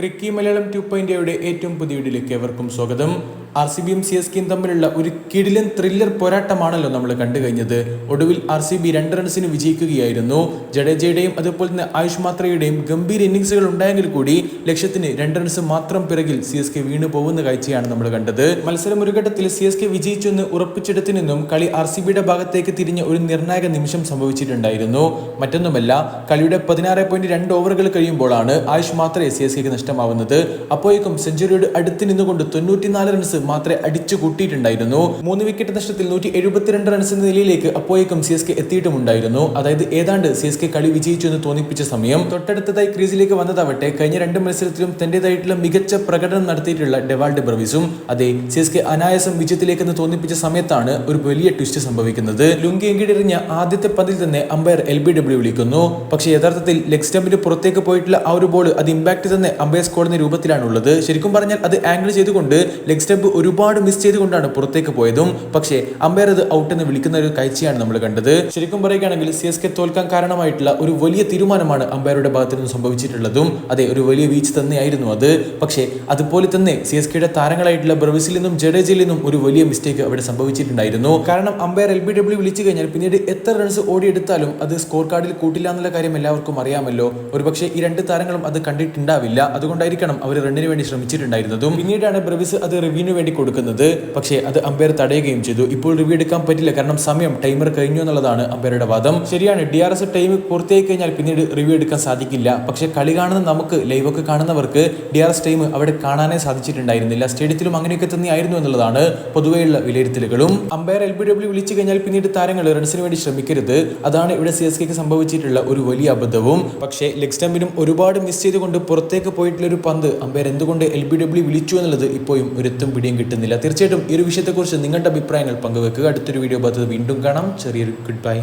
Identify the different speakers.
Speaker 1: ക്രിക്കി Malayalam two point ഏറ്റവും പുതിയ വീഡിയോയിലേക്ക് ഏവർക്കും സ്വാഗതം. ആർ സി ബിയും സി എസ് കെയും തമ്മിലുള്ള ഒരു കിടിലൻ ത്രില്ലർ പോരാട്ടമാണല്ലോ നമ്മൾ കണ്ടു കഴിഞ്ഞത്. ഒടുവിൽ ആർ സി ബി രണ്ട് റൺസിന് വിജയിക്കുകയായിരുന്നു. ജഡേജയുടെയും അതുപോലെ തന്നെ ആയുഷ് മാത്രയുടെയും ഗംഭീര ഇന്നിങ്സുകൾ ഉണ്ടായെങ്കിൽ കൂടി ലക്ഷ്യത്തിന് രണ്ട് റൺസ് മാത്രം പിറകിൽ സി എസ് കെ വീണു പോകുന്ന കാഴ്ചയാണ് നമ്മൾ കണ്ടത്. മത്സരം ഒരു ഘട്ടത്തിൽ സി എസ് കെ വിജയിച്ചെന്ന് ഉറപ്പിച്ചെടുത്തു നിന്നും കളി ആർ സി ബിയുടെ ഭാഗത്തേക്ക് തിരിഞ്ഞ ഒരു നിർണായക നിമിഷം സംഭവിച്ചിട്ടുണ്ടായിരുന്നു. മറ്റൊന്നുമല്ല കളിയുടെ പതിനാറ് പോയിന്റ് രണ്ട് ഓവറുകൾ കഴിയുമ്പോഴാണ് ആയുഷ് മാത്രയെ സി എസ് കെക്ക് നഷ്ടമാവുന്നത്. അപ്പോഴേക്കും സെഞ്ചുറിയുടെ അടുത്ത് നിന്നുകൊണ്ട് തൊണ്ണൂറ്റിനാല് റൺസ് മാത്രമേ അടിച്ചു കൂട്ടിയിട്ടുണ്ടായിരുന്നു. മൂന്ന് വിക്കറ്റ് നഷ്ടത്തിൽ നൂറ്റി എഴുപത്തിരണ്ട് റൺസ് എന്ന നിലയിലേക്ക് അപ്പോഴേക്കും സി എസ് കെ എത്തിയിട്ടുമുണ്ടായിരുന്നു. അതായത് ഏതാണ്ട് സി എസ് കെ കളി വിജയിച്ചു എന്ന് തോന്നിപ്പിച്ച സമയം. തൊട്ടടുത്തതായി ക്രീസിലേക്ക് വന്നതാവട്ടെ കഴിഞ്ഞ രണ്ട് മത്സരത്തിലും തന്റേതായിട്ടുള്ള മികച്ച പ്രകടനം നടത്തിയിട്ടുള്ള ഡെവാൾഡ് ബ്രവിസും അതെ സി എസ് കെ അനായാസം വിജയത്തിലേക്ക് എന്ന് തോന്നിപ്പിച്ച സമയത്താണ് ഒരു വലിയ ട്വിസ്റ്റ് സംഭവിക്കുന്നത്. ലുങ്കി എങ്കിടെറിഞ്ഞ ആദ്യത്തെ പതിൽ തന്നെ അമ്പയർ എൽ ബി ഡബ്ല്യു വിളിക്കുന്നു. പക്ഷേ യഥാർത്ഥത്തിൽ ലെഗ് സ്റ്റമ്പിന് പുറത്തേക്ക് പോയിട്ടുള്ള ആ ഒരു ബോൾ അത് ഇമ്പാക്ട് തന്നെ അമ്പയർ സ്കോഡിന്റെ രൂപത്തിലാണുള്ളത്. ശരിക്കും പറഞ്ഞാൽ അത് ആംഗിൾ ചെയ്തുകൊണ്ട് ലെഗ് സ്റ്റമ്പ് ഒരുപാട് മിസ് ചെയ്തുകൊണ്ടാണ് പുറത്തേക്ക് പോയതും. പക്ഷേ അമ്പയർ അത് ഔട്ട് എന്ന് വിളിക്കുന്ന ഒരു കാഴ്ചയാണ് നമ്മൾ കണ്ടത്. ശരിക്കും പറയുകയാണെങ്കിൽ സി എസ് കെ തോൽക്കാൻ കാരണമായിട്ടുള്ള ഒരു വലിയ തീരുമാനമാണ് അമ്പയറുടെ ഭാഗത്ത് നിന്ന് സംഭവിച്ചിട്ടുള്ളതും. അതെ ഒരു വലിയ വീഴ്ച തന്നെയായിരുന്നു അത്. പക്ഷേ അതുപോലെ തന്നെ സി എസ് കെയുടെ താരങ്ങളായിട്ടുള്ള ബ്രവിസിൽ നിന്നും ജഡേജയിൽ നിന്നും ഒരു വലിയ മിസ്റ്റേക്ക് അവിടെ സംഭവിച്ചിട്ടുണ്ടായിരുന്നു. കാരണം അമ്പയർ എൽ ബി ഡബ്ല്യു വിളിച്ചു കഴിഞ്ഞാൽ പിന്നീട് എത്ര റൺസ് ഓടിയെടുത്താലും അത് സ്കോർ കാർഡിൽ കൂട്ടില്ല എന്നുള്ള കാര്യം എല്ലാവർക്കും അറിയാമല്ലോ. ഒരുപക്ഷെ ഈ രണ്ട് താരങ്ങളും അത് കണ്ടിട്ടുണ്ടാവില്ല. അതുകൊണ്ടായിരിക്കണം അവർ റണ്ണിന് വേണ്ടി ശ്രമിച്ചിട്ടുണ്ടായിരുന്നതും. പിന്നീടാണ് ബ്രവിസ് അത് റിവ്യൂവിന് വേണ്ടി കൊടുക്കുന്നത്. പക്ഷേ അത് അമ്പയർ തടയുകയും ചെയ്തു. ഇപ്പോൾ റിവ്യൂ എടുക്കാൻ പറ്റില്ല. കാരണം സമയം ടൈമർ കഴിഞ്ഞു എന്നുള്ളതാണ് അമ്പയറുടെ വാദം. ശരിയാണ് ഡി ആർ എസ് ടൈം പൂർത്തിയായി കഴിഞ്ഞാൽ പിന്നീട് റിവ്യൂ എടുക്കാൻ സാധിക്കില്ല. പക്ഷേ കളി കാണുന്ന നമുക്ക് ലൈവൊക്കെ കാണുന്നവർക്ക് ഡി ആർ എസ് ടൈം അവിടെ കാണാനേ സാധിച്ചിട്ടുണ്ടായിരുന്നില്ല. സ്റ്റേഡിയത്തിലും അങ്ങനെയൊക്കെ തന്നെയായിരുന്നു എന്നുള്ളതാണ് പൊതുവെയുള്ള വിലയിരുത്തലുകളും. അമ്പയർ എൽ ബി ഡബ്ല്യു വിളിച്ചു കഴിഞ്ഞാൽ പിന്നീട് താരങ്ങൾ റൺസിന് വേണ്ടി ശ്രമിക്കരുത്. അതാണ് ഇവിടെ സി എസ് കെക്ക് സംഭവിച്ചിട്ടുള്ള ഒരു വലിയ അബദ്ധവും. പക്ഷേ ലെഗ് സ്റ്റമ്പിനും ഒരുപാട് മിസ് ചെയ്തുകൊണ്ട് പുറത്തേക്ക് പോയിട്ടുള്ള ഒരു പന്ത് അമ്പയർ എന്തുകൊണ്ട് എൽ ബി ഡബ്ല്യു വിളിച്ചു എന്നുള്ളത് ഇപ്പോഴും ഒരുത്തും പിടിയും കിട്ടുന്നില്ല. തീർച്ചയായിട്ടും ഈ ഒരു വിഷയത്തെക്കുറിച്ച് നിങ്ങളുടെ അഭിപ്രായങ്ങൾ പങ്കുവെക്കുക. അടുത്തൊരു വീഡിയോ ഭാഗത്ത് വീണ്ടും കാണാം. ചെറിയൊരു ഗുഡ് ബൈ